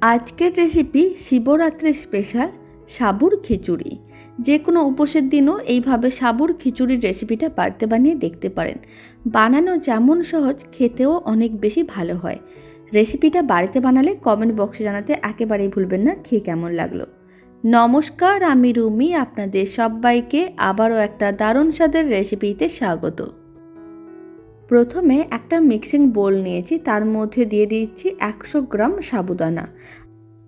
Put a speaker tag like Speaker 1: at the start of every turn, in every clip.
Speaker 1: আজকের রেসিপি শিবরাত্রির স্পেশাল সাবুর খিচুড়ি। যে কোনো উপোসের দিনও এইভাবে সাবুর খিচুড়ির রেসিপিটা বাড়তে বানিয়ে দেখতে পারেন। বানানো যেমন সহজ, খেতেও অনেক বেশি ভালো হয়। রেসিপিটা বাড়িতে বানালে কমেন্ট বক্সে জানাতে একেবারেই ভুলবেন না, খেয়ে কেমন লাগল। নমস্কার, আমি রুমি, আপনাদের সবাইকে আবারও একটা দারুণ স্বাদের রেসিপিতে স্বাগত। প্রথমে একটা মিক্সিং বোল নিয়েছি, তার মধ্যে দিয়ে দিচ্ছি একশো গ্রাম সাবুদানা।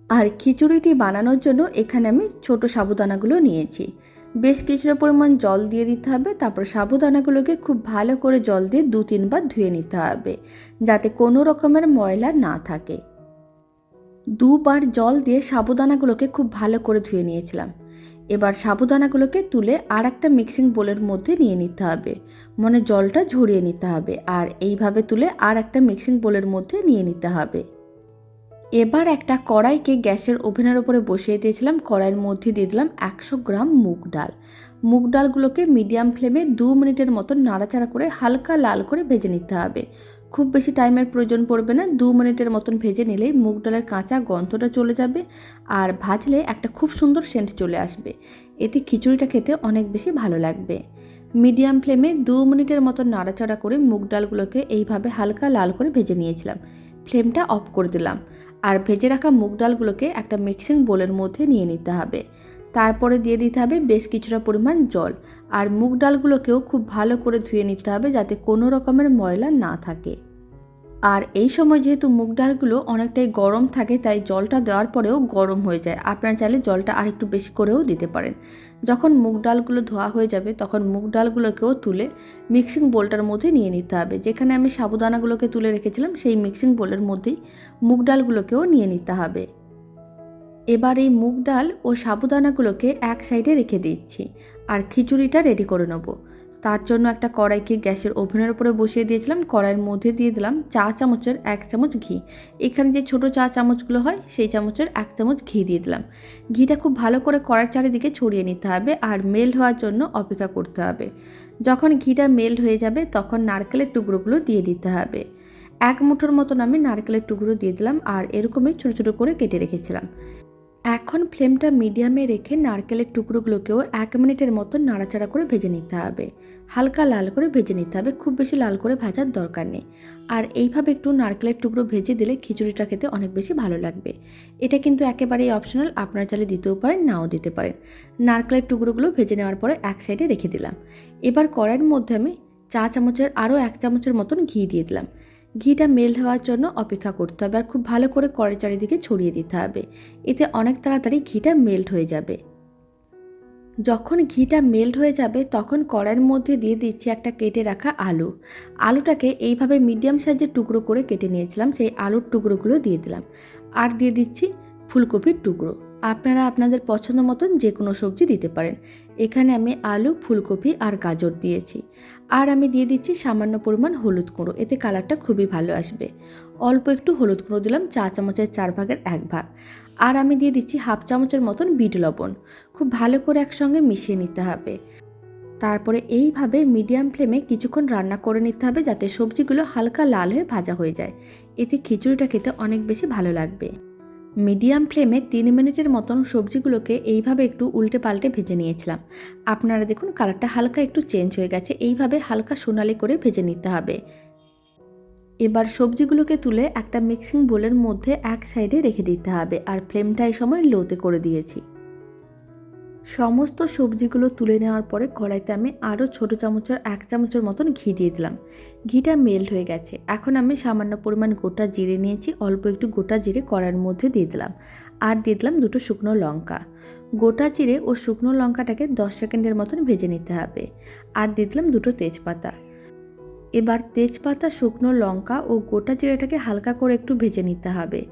Speaker 1: আর খিচুড়িটি বানানোর জন্য এখানে আমি ছোট সাবুদানাগুলো নিয়েছি। বেশ কিছুটা পরিমাণ জল দিয়ে দিতে হবে, তারপর সাবুদানাগুলোকে খুব ভালো করে জল দিয়ে দু তিনবার ধুয়ে নিতে হবে, যাতে কোনো রকমের ময়লা না থাকে। দুবার জল দিয়ে সাবুদানাগুলোকে খুব ভালো করে ধুয়ে নিয়েছিলাম। এবার সাবুদানাগুলোকে তুলে আর একটা মিক্সিং বোলের মধ্যে নিয়ে নিতে হবে। মানে জলটা ঝরিয়ে নিতে হবে আর এইভাবে তুলে আর একটা মিক্সিং বোলের মধ্যে নিয়ে নিতে হবে। এবার একটা কড়াইকে গ্যাসের ওভেনের ওপরে বসিয়ে দিয়েছিলাম। কড়াইয়ের মধ্যে দিয়ে দিলাম একশো গ্রাম মুগ ডাল। মুগ ডালগুলোকে মিডিয়াম ফ্লেমে দু মিনিটের মতো নাড়াচাড়া করে হালকা লাল করে ভেজে নিতে হবে। খুব বেশি টাইমের প্রয়োজন পড়বে না, দু মিনিটের মতন ভেজে নিলেই মুগ ডালের কাঁচা গন্ধটা চলে যাবে আর ভাজলে একটা খুব সুন্দর সেন্ট চলে আসবে। এতে খিচুড়িটা খেতে অনেক বেশি ভালো লাগবে। মিডিয়াম ফ্লেমে দু মিনিটের মতন নাড়াচাড়া করে মুগ ডালগুলোকে এইভাবে হালকা লাল করে ভেজে নিয়েছিলাম। ফ্লেমটা অফ করে দিলাম। আর ভেজে রাখা মুগ ডালগুলোকে একটা মিক্সিং বোলের মধ্যে নিয়ে নিতে হবে। তারপরে দিয়ে দিতে হবে বেশ কিছুটা পরিমাণ জল। আর মুগ ডালগুলোকেও খুব ভালো করে ধুয়ে নিতে হবে যাতে কোনো রকমের ময়লা না থাকে। আর এই সময় যেহেতু মুগ ডালগুলো অনেকটাই গরম থাকে, তাই জলটা দেওয়ার পরেও গরম হয়ে যায়। আপনারা চাইলে জলটা আর একটু বেশি করেও দিতে পারেন। যখন মুগ ডালগুলো ধোয়া হয়ে যাবে, তখন মুগ ডালগুলোকেও তুলে মিক্সিং বোলটার মধ্যে নিয়ে নিতে হবে। যেখানে আমি সাবুদানাগুলোকে তুলে রেখেছিলাম, সেই মিক্সিং বোলের মধ্যেই মুগ ডালগুলোকেও নিয়ে নিতে হবে। এবার এই মুগ ডাল ও সাবুদানাগুলোকে এক সাইডে রেখে দিচ্ছি আর খিচুড়িটা রেডি করে নেব। তার জন্য একটা কড়াইকে গ্যাসের ওভেনের উপরে বসিয়ে দিয়েছিলাম, কড়াইয়ের মধ্যে দিয়ে দিলাম চা চামচের এক চামচ ঘি। এখানে যে ছোট চা চামচগুলো হয়, সেই চামচের এক চামচ ঘি দিয়ে দিলাম। ঘিটা খুব ভালো করে কড়ার চারিদিকে ছড়িয়ে নিতে হবে আর মেল্ট হওয়ার জন্য অপেক্ষা করতে হবে। যখন ঘিটা মেল্ট হয়ে যাবে, তখন নারকেলের টুকরোগুলো দিয়ে দিতে হবে। এক মুঠোর মতন আমি নারকেলের টুকরো দিয়ে দিলাম আর এরকমই ছোটো ছোটো করে কেটে রেখেছিলাম। এখন ফ্লেমটা মিডিয়ামে রেখে নারকেলের টুকরোগুলোকেও এক মিনিটের মতো নাড়াচাড়া করে ভেজে নিতে হবে। হালকা লাল করে ভেজে নিতে হবে, খুব বেশি লাল করে ভাজার দরকার নেই। আর এইভাবে একটু নারকেলের টুকরো ভেজে দিলে খিচুড়িটা খেতে অনেক বেশি ভালো লাগবে। এটা কিন্তু একেবারেই অপশনাল, আপনারা চালে দিতেও পারেন, নাও দিতে পারেন। নারকেলের টুকরোগুলো ভেজে নেওয়ার পরে এক সাইডে রেখে দিলাম। এবার কড়াইয়ের মধ্যে আমি চা চামচের, আরও এক চামচের মতন ঘি দিয়ে দিলাম। ঘিটা মেল্ট হওয়ার জন্য অপেক্ষা করতে হবে আর খুব ভালো করে কড়াই চারিদিকে ছড়িয়ে দিতে হবে। এতে অনেক তাড়াতাড়ি ঘিটা মেল্ট হয়ে যাবে। যখন ঘিটা মেল্ট হয়ে যাবে, তখন কড়াইয়ের মধ্যে দিয়ে দিচ্ছি একটা কেটে রাখা আলু। আলুটাকে এইভাবে মিডিয়াম সাইজের টুকরো করে কেটে নিয়েছিলাম, সেই আলুর টুকরোগুলো দিয়ে দিলাম। আর দিয়ে দিচ্ছি ফুলকপির টুকরো। আপনারা আপনাদের পছন্দ মতন যে কোনো সবজি দিতে পারেন। এখানে আমি আলু, ফুলকপি আর গাজর দিয়েছি। আর আমি দিয়ে দিচ্ছি সামান্য পরিমাণ হলুদ গুঁড়ো। এতে কালারটা খুবই ভালো আসবে। অল্প একটু হলুদ গুঁড়ো দিলাম চা চামচের চার ভাগের এক ভাগ। আর আমি দিয়ে দিচ্ছি হাফ চামচের মতন বিট লবণ। খুব ভালো করে একসঙ্গে মিশিয়ে নিতে হবে। তারপরে এইভাবে মিডিয়াম ফ্লেমে কিছুক্ষণ রান্না করে নিতে হবে যাতে সবজিগুলো হালকা লাল হয়ে ভাজা হয়ে যায়। এতে খিচুড়িটা খেতে অনেক বেশি ভালো লাগবে। মিডিয়াম ফ্লেমে তিন মিনিটের মতন সবজিগুলোকে এইভাবে একটু উল্টে পাল্টে ভেজে নিয়েছিলাম। আপনারা দেখুন কালারটা হালকা একটু চেঞ্জ হয়ে গেছে, এইভাবে হালকা সোনালি করে ভেজে নিতে হবে। এবার সবজিগুলোকে তুলে একটা মিক্সিং বোলের মধ্যে এক সাইডে রেখে দিতে হবে, আর ফ্লেমটা এই সময় লোতে করে দিয়েছি। সমস্ত সবজিগুলো তুলে নেওয়ার পরে কড়াইতে আমি আরও ছোটো চামচের এক চামচের মতন ঘি দিয়ে দিলাম। ঘিটা মেল্ট হয়ে গেছে। এখন আমি সামান্য পরিমাণ গোটা জিরে নিয়েছি, অল্প একটু গোটা জিরে কড়াইয়ের মধ্যে দিয়ে দিলাম। আর দিয়ে দিলাম দুটো শুকনো লঙ্কা। গোটা জিরে ও শুকনো লঙ্কাটাকে দশ সেকেন্ডের মতন ভেজে নিতে হবে। আর দিয়ে দিলাম দুটো তেজপাতা। এবার তেজপাতা, শুকনো লঙ্কা ও গোটা জিরেটাকে হালকা করে একটু ভেজে নিতে হবে।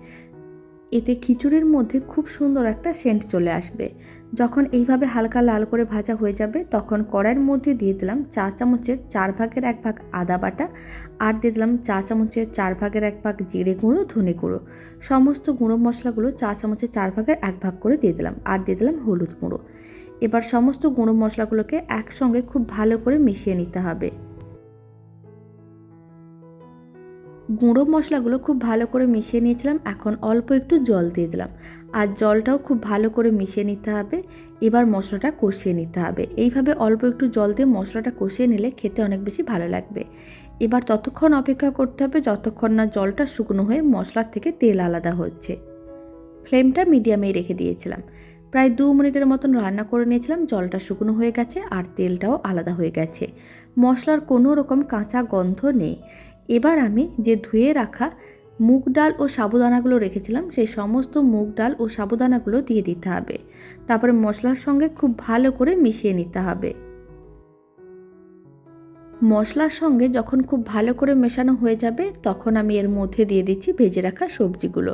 Speaker 1: এতে খিচুড়ির মধ্যে খুব সুন্দর একটা সেন্ট চলে আসবে। যখন এইভাবে হালকা লাল করে ভাজা হয়ে যাবে, তখন কড়াইয়ের মধ্যে দিয়ে দিলাম চা চামচের চার ভাগের এক ভাগ আদা বাটা আর দিয়ে দিলাম চা চামচের চার ভাগের এক ভাগ জিরে গুঁড়ো, ধনে গুঁড়ো। সমস্ত গুঁড়ো মশলাগুলো চা চামচের চার ভাগের এক ভাগ করে দিয়ে দিলাম আর দিয়ে দিলাম হলুদ গুঁড়ো। এবার সমস্ত গুঁড়ো মশলাগুলোকে একসঙ্গে খুব ভালো করে মিশিয়ে নিতে হবে। গুঁড়ো মশলাগুলো খুব ভালো করে মিশিয়ে নিয়েছিলাম। এখন অল্প একটু জল দিয়ে দিলাম। আর জলটাও খুব ভালো করে মিশিয়ে নিতে হবে। এবার মশলাটা কষিয়ে নিতে হবে। এইভাবে অল্প একটু জল দিয়ে মশলাটা কষিয়ে নিলে খেতে অনেক বেশি ভালো লাগবে। এবার ততক্ষণ অপেক্ষা করতে হবে যতক্ষণ না জলটা শুকনো হয়ে মশলার থেকে তেল আলাদা হচ্ছে। ফ্লেমটা মিডিয়ামেই রেখে দিয়েছিলাম। প্রায় দু মিনিটের মতন রান্না করে নিয়েছিলাম। জলটা শুকনো হয়ে গেছে আর তেলটাও আলাদা হয়ে গেছে। মশলার কোনো রকম কাঁচা গন্ধ নেই। এবার আমি যে ধুয়ে রাখা মুগ ডাল ও সাবুদানাগুলো রেখেছিলাম, সেই সমস্ত মুগ ডাল ও সাবুদানাগুলো দিয়ে দিতে হবে। তারপরে মশলার সঙ্গে খুব ভালো করে মিশিয়ে নিতে হবে। মশলার সঙ্গে যখন খুব ভালো করে মেশানো হয়ে যাবে, তখন আমি এর মধ্যে দিয়ে দিচ্ছি ভেজে রাখা সবজিগুলো।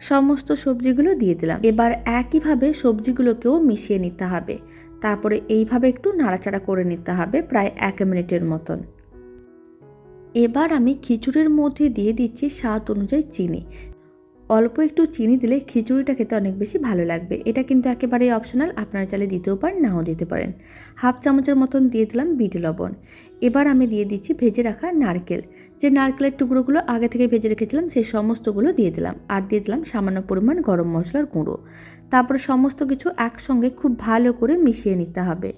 Speaker 1: সমস্ত সবজিগুলো দিয়ে দিলাম। এবার একইভাবে সবজিগুলোকেও মিশিয়ে নিতে হবে। তারপরে এইভাবে একটু নাড়াচাড়া করে নিতে হবে প্রায় এক মিনিটের মতন। এবার আমি খিচুড়ির মধ্যে দিয়ে দিচ্ছি স্বাদ অনুযায়ী চিনি। অল্প একটু চিনি দিলে খিচুড়িটা খেতে অনেক বেশি ভালো লাগবে। এটা কিন্তু একেবারেই অপশনাল আপনারা চাইলে দিতেও পারেন, নাও দিতে পারেন। হাফ চামচের মতন দিয়ে দিলাম বিট লবণ। এবার আমি দিয়ে দিচ্ছি ভেজে রাখা নারকেল। যে নারকেলের টুকরোগুলো আগে থেকে ভেজে রেখেছিলাম, সেই সমস্তগুলো দিয়ে দিলাম। আর দিয়ে দিলাম সামান্য পরিমাণ গরম মশলার গুঁড়ো। তারপরে সমস্ত কিছু একসঙ্গে খুব ভালো করে মিশিয়ে নিতে হবে।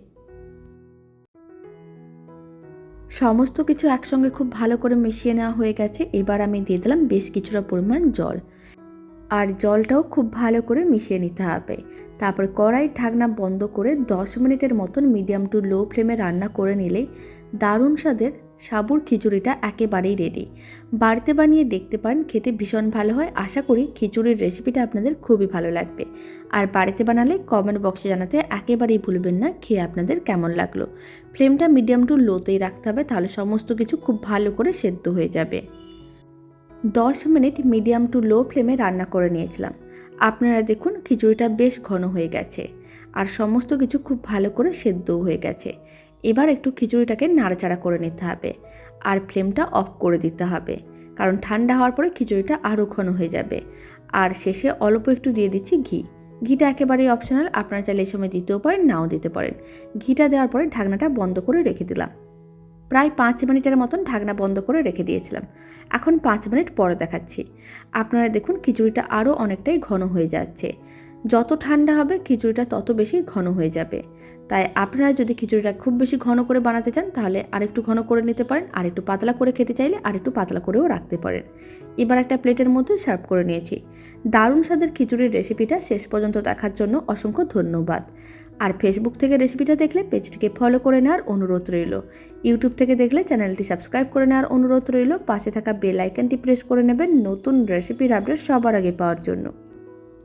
Speaker 1: সমস্ত কিছু একসঙ্গে খুব ভালো করে মিশিয়ে নেওয়া হয়ে গেছে। এবার আমি দিয়ে দিলাম বেশ কিছুটা পরিমাণ জল। আর জলটাও খুব ভালো করে মিশিয়ে নিতে হবে। তারপর কড়াই ঢাকনা বন্ধ করে দশ মিনিটের মতন মিডিয়াম টু লো ফ্লেমে রান্না করে নিলে দারুণ স্বাদের সাবুর খিচুড়িটা একেবারেই রেডি বাড়িতে বানিয়ে দেখতে পারেন খেতে ভীষণ ভালো হয়। আশা করি খিচুড়ির রেসিপিটা আপনাদের খুবই ভালো লাগবে। আর বাড়িতে বানালে কমেন্ট বক্সে জানাতে একেবারেই ভুলবেন না, খেয়ে আপনাদের কেমন লাগল। ফ্লেমটা মিডিয়াম টু লোতেই রাখতে হবে, তাহলে সমস্ত কিছু খুব ভালো করে সেদ্ধ হয়ে যাবে। দশ মিনিট মিডিয়াম টু লো ফ্লেমে রান্না করে নিয়েছিলাম। আপনারা দেখুন খিচুড়িটা বেশ ঘন হয়ে গেছে। আর সমস্ত কিছু খুব ভালো করে সেদ্ধও হয়ে গেছে। এবার একটু খিচুড়িটাকে নাড়াচাড়া করে নিতে হবে আর ফ্লেমটা অফ করে দিতে হবে, কারণ ঠান্ডা হওয়ার পরে খিচুড়িটা আরও ঘন হয়ে যাবে। আর শেষে অল্প একটু দিয়ে দিচ্ছি ঘি। ঘিটা একেবারেই অপশনাল আপনারা চাইলে এই সময় দিতেও পারেন, নাও দিতে পারেন। ঘিটা দেওয়ার পরে ঢাকনাটা বন্ধ করে রেখে দিলাম। প্রায় পাঁচ মিনিটের মতন ঢাকনা বন্ধ করে রেখে দিয়েছিলাম। এখন পাঁচ মিনিট পরে দেখাচ্ছি। আপনারা দেখুন, খিচুড়িটা আরও অনেকটাই ঘন হয়ে যাচ্ছে। যত ঠান্ডা হবে, খিচুড়িটা তত বেশি ঘন হয়ে যাবে। তাই আপনারা যদি খিচুড়িটা খুব বেশি ঘন করে বানাতে চান, তাহলে আরেকটু ঘন করে নিতে পারেন আর একটু পাতলা করে খেতে চাইলে আরেকটু পাতলা করেও রাখতে পারেন। এবার একটা প্লেটের মধ্যে সার্ভ করে নিয়েছি। দারুণ স্বাদের খিচুড়ির রেসিপিটা শেষ পর্যন্ত দেখার জন্য অসংখ্য ধন্যবাদ। আর ফেসবুক থেকে রেসিপিটা দেখলে পেজটিকে ফলো করে নেওয়ার অনুরোধ রইল। ইউটিউব থেকে দেখলে চ্যানেলটি সাবস্ক্রাইব করে নেওয়ার অনুরোধ রইল। পাশে থাকা বেল আইকনটি প্রেস করে নেবেন নতুন রেসিপির আপডেট সবার আগে পাওয়ার জন্য।